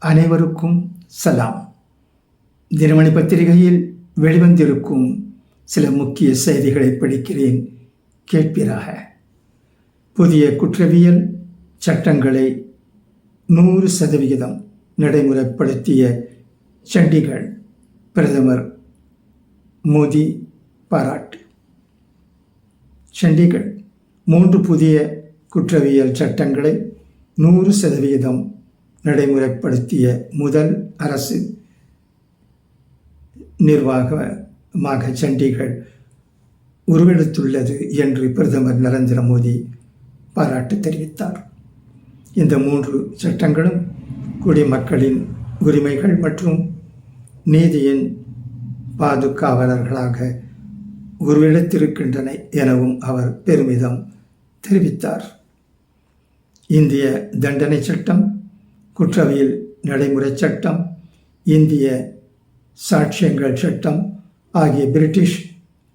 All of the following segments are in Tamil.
அனைவருக்கும் சலாம். தினமணி பத்திரிகையில் வெளிவந்திருக்கும் சில முக்கிய செய்திகளை படிக்கிறேன். கேட்பீராக. புதிய குற்றவியல் சட்டங்களை நூறு சதவிகிதம் நடைமுறைப்படுத்திய சண்டிகர் பிரதமர் மோடி பாராட்டு. சண்டிகர் மூன்று புதிய குற்றவியல் சட்டங்களை நூறு சதவிகிதம் நடைமுறைப்படுத்திய முதல் அரசு நிர்வாகமாக சண்டிகர் உருவெடுத்துள்ளது என்று பிரதமர் நரேந்திர மோடி பாராட்டு தெரிவித்தார். இந்த மூன்று சட்டங்களும் குடிமக்களின் உரிமைகள் மற்றும் நீதியின் பாதுகாவலர்களாக உருவெடுத்திருக்கின்றன எனவும் அவர் பெருமிதம் தெரிவித்தார். இந்திய தண்டனை சட்டம் குற்றவியல் நடைமுறை சட்டம் இந்திய சாட்சியங்கள் சட்டம் ஆகிய பிரிட்டிஷ்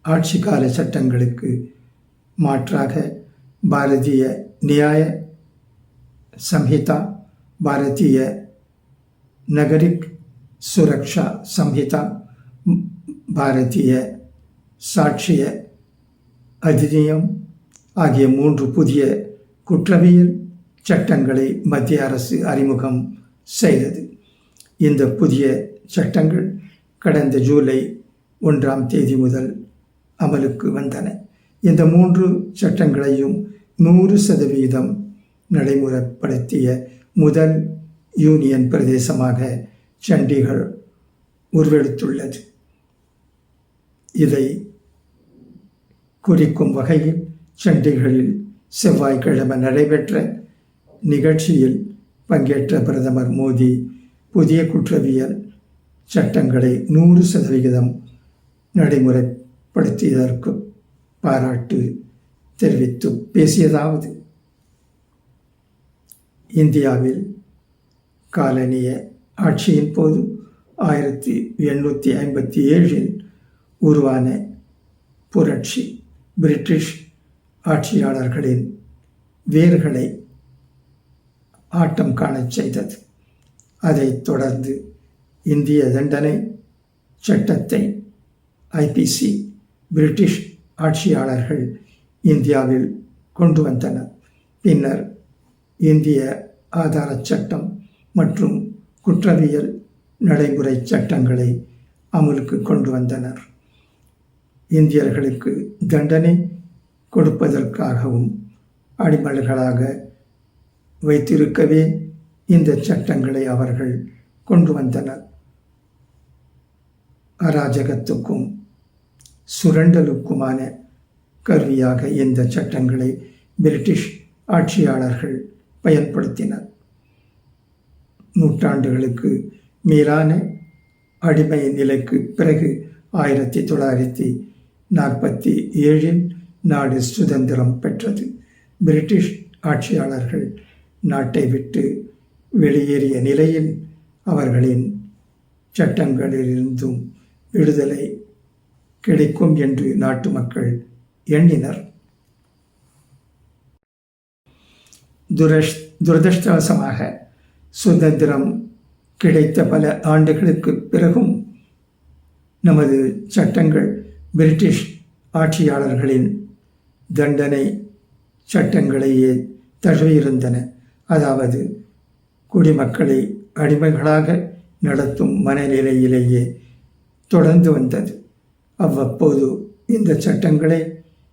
ஆட்சிக்கால சட்டங்களுக்கு மாற்றாக பாரதிய நியாய சம்ஹிதா பாரதிய நகரிக் சுரக்ஷா சம்ஹிதா பாரதிய சாட்சிய அதிநியம் ஆகிய மூன்று புதிய குற்றவியல் சட்டங்களை மத்திய அரசு அறிமுகம் செய்தது. இந்த புதிய சட்டங்கள் கடந்த ஜூலை ஒன்றாம் தேதி முதல் அமலுக்கு வந்தன. இந்த மூன்று சட்டங்களையும் நூறு சதவீதம் நடைமுறைப்படுத்திய முதல் யூனியன் பிரதேசமாக சண்டிகர் உருவெடுத்துள்ளது. இதை குறிக்கும் வகையில் சண்டிகரில் செவ்வாய்க்கிழமை நடைபெற்ற நிகழ்ச்சியில் பங்கேற்ற பிரதமர் மோடி புதிய குற்றவியல் சட்டங்களை நூறு சதவிகிதம் நடைமுறைப்படுத்தியதற்கு பாராட்டு தெரிவித்து பேசியதாவது. இந்தியாவில் காலனிய ஆட்சியின் போது ஆயிரத்தி எண்ணூற்றி ஐம்பத்தி ஏழில் உருவான புரட்சி பிரிட்டிஷ் ஆட்சியாளர்களின் வேர்களை ஆட்டம் காணச் செய்தது. அதைத் தொடர்ந்து இந்திய தண்டனை சட்டத்தை ஐபிசி பிரிட்டிஷ் ஆட்சியாளர்கள் இந்தியாவில் கொண்டு வந்தனர். பின்னர் இந்திய ஆதார சட்டம் மற்றும் குற்றவியல் நடைமுறை சட்டங்களை அமலுக்கு கொண்டு வந்தனர். இந்தியர்களுக்கு தண்டனை கொடுப்பதற்காகவும் அடிமல்களாக வைத்திருக்கவே இந்த சட்டங்களை அவர்கள் கொண்டு வந்தனர். அராஜகத்துக்கும் சுரண்டலுக்குமான கருவியாக இந்த சட்டங்களை பிரிட்டிஷ் ஆட்சியாளர்கள் பயன்படுத்தினர். நூற்றாண்டுகளுக்கு மேலான அடிமை நிலைக்கு பிறகு ஆயிரத்தி தொள்ளாயிரத்தி நாற்பத்தி ஏழில் நாடு சுதந்திரம் பெற்றது. பிரிட்டிஷ் ஆட்சியாளர்கள் நாட்டை விட்டு வெளியேறிய நிலையில் அவர்களின் சட்டங்களிலிருந்தும் விடுதலை கிடைக்கும் என்று நாட்டு மக்கள் எண்ணினர். துரஷ் துரதிருஷ்டவசமாக சுதந்திரம் கிடைத்த பல ஆண்டுகளுக்கு பிறகும் நமது சட்டங்கள் பிரிட்டிஷ் ஆட்சியாளர்களின் தண்டனை சட்டங்களையே தழுவியிருந்தன. அதாவது குடிமக்களை அடிமைகளாக நடத்தும் மனநிலையிலேயே தொடர்ந்து வந்தது. அவ்வப்போது இந்த சட்டங்களை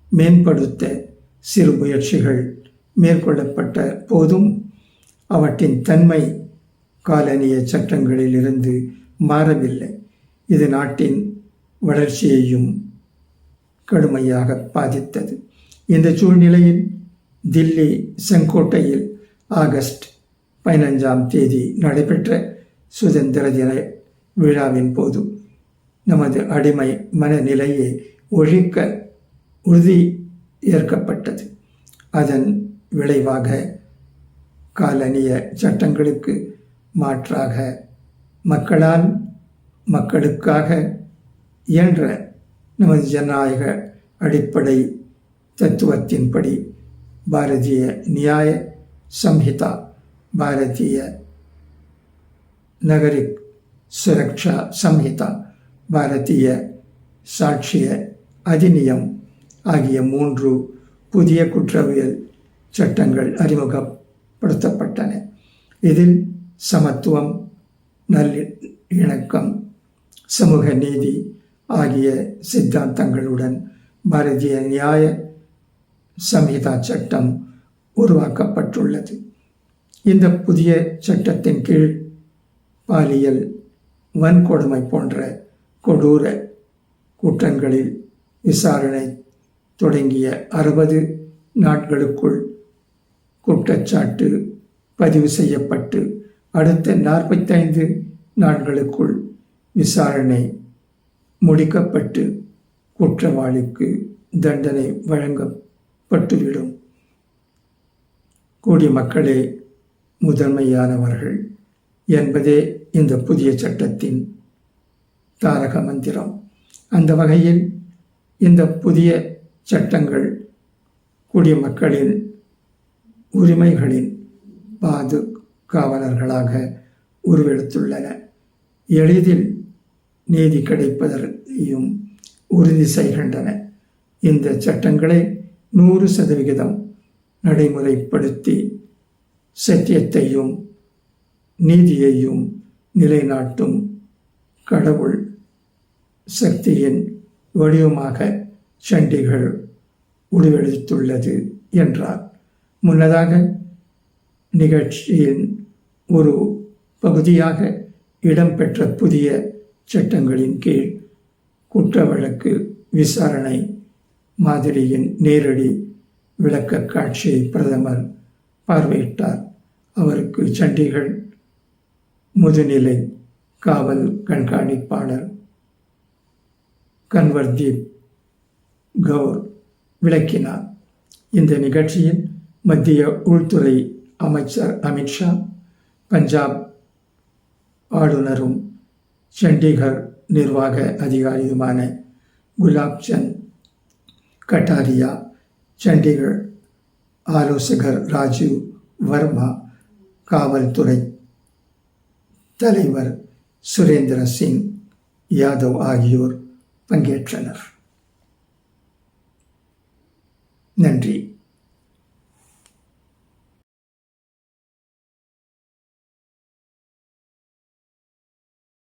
மேம்படுத்த சிறு முயற்சிகள் மேற்கொள்ளப்பட்ட போதும் அவற்றின் தன்மை காலனிய சட்டங்களிலிருந்து மாறவில்லை. இது நாட்டின் வளர்ச்சியையும் கடுமையாக பாதித்தது. இந்த சூழ்நிலையில் தில்லி செங்கோட்டையில் ஆகஸ்ட் பதினஞ்சாம் தேதி நடைபெற்ற சுதந்திர தின விழாவின் போது நமது அடிமை மனநிலையை ஒழிக்க உறுதி ஏற்கப்பட்டது. அதன் விளைவாக காலனிய சட்டங்களுக்கு மாற்றாக மக்களால் மக்களுக்காக இயன்ற நமது ஜனநாயக அடிப்படை தத்துவத்தின்படி பாரதிய நியாய சம்ஹிதா பாரதிய நகரிக் சுரக்ஷா சம்ஹிதா பாரதிய சாட்சிய அதிநியம் ஆகிய மூன்று புதிய குற்றவியல் சட்டங்கள் அறிமுகப்படுத்தப்பட்டன இதில் சமத்துவம் நல்லிணக்கம் சமூக நீதி ஆகிய சித்தாந்தங்களுடன் பாரதிய நியாய சம்ஹிதா சட்டம் உருவாக்கப்பட்டுள்ளது. இந்த புதிய சட்டத்தின் கீழ் பாலியல் வன்கொடுமை போன்ற கொடூர குற்றங்களில் விசாரணை தொடங்கிய அறுபது நாட்களுக்குள் குற்றச்சாட்டு பதிவு செய்யப்பட்டு அடுத்த நாற்பத்தைந்து நாட்களுக்குள் விசாரணை முடிக்கப்பட்டு குற்றவாளிக்கு தண்டனை வழங்கப்பட்டுவிடும். கூடிய மக்களே முதன்மையானவர்கள் என்பதே இந்த புதிய சட்டத்தின் தாரக மந்திரம். அந்த வகையில் இந்த புதிய சட்டங்கள் குடிமக்களின் உரிமைகளின் பாதுகாவலர்களாக உருவெடுத்துள்ளன. எளிதில் நீதி கிடைப்பதையும் உறுதி செய்கின்றன. இந்த சட்டங்களை நூறு சதவிகிதம் நடைமுறைப்படுத்தி சத்தியத்தையும் நீதியையும் நிலைநாட்டும் கடவுள் சக்தியின் வடிவமாக சண்டிகள் உருவெடுத்துள்ளது என்றார். முன்னதாக நிகழ்ச்சியின் ஒரு பகுதியாக இடம்பெற்ற புதிய சட்டங்களின் கீழ் குற்ற வழக்கு விசாரணை மாதிரியின் நேரடி விளக்க காட்சியை பிரதமர் பார்வையிட்டார். அவருக்கு சண்டிகர் முதுநிலை காவல் கண்காணிப்பாளர் கன்வர்தீப் கவுர் விளக்கினார். இந்த நிகழ்ச்சியில் மத்திய உள்துறை அமைச்சர் அமித்ஷா பஞ்சாப் ஆளுநரும் சண்டிகர் நிர்வாக அதிகாரியுமான குலாப் சந்த் கட்டாரியா சண்டிகர் ஆலோசகர் ராஜீவ் வர்மா காவல்துறை தலைவர் சுரேந்திர சிங் யாதவ் ஆகியோர் பங்கேற்றனர். நன்றி.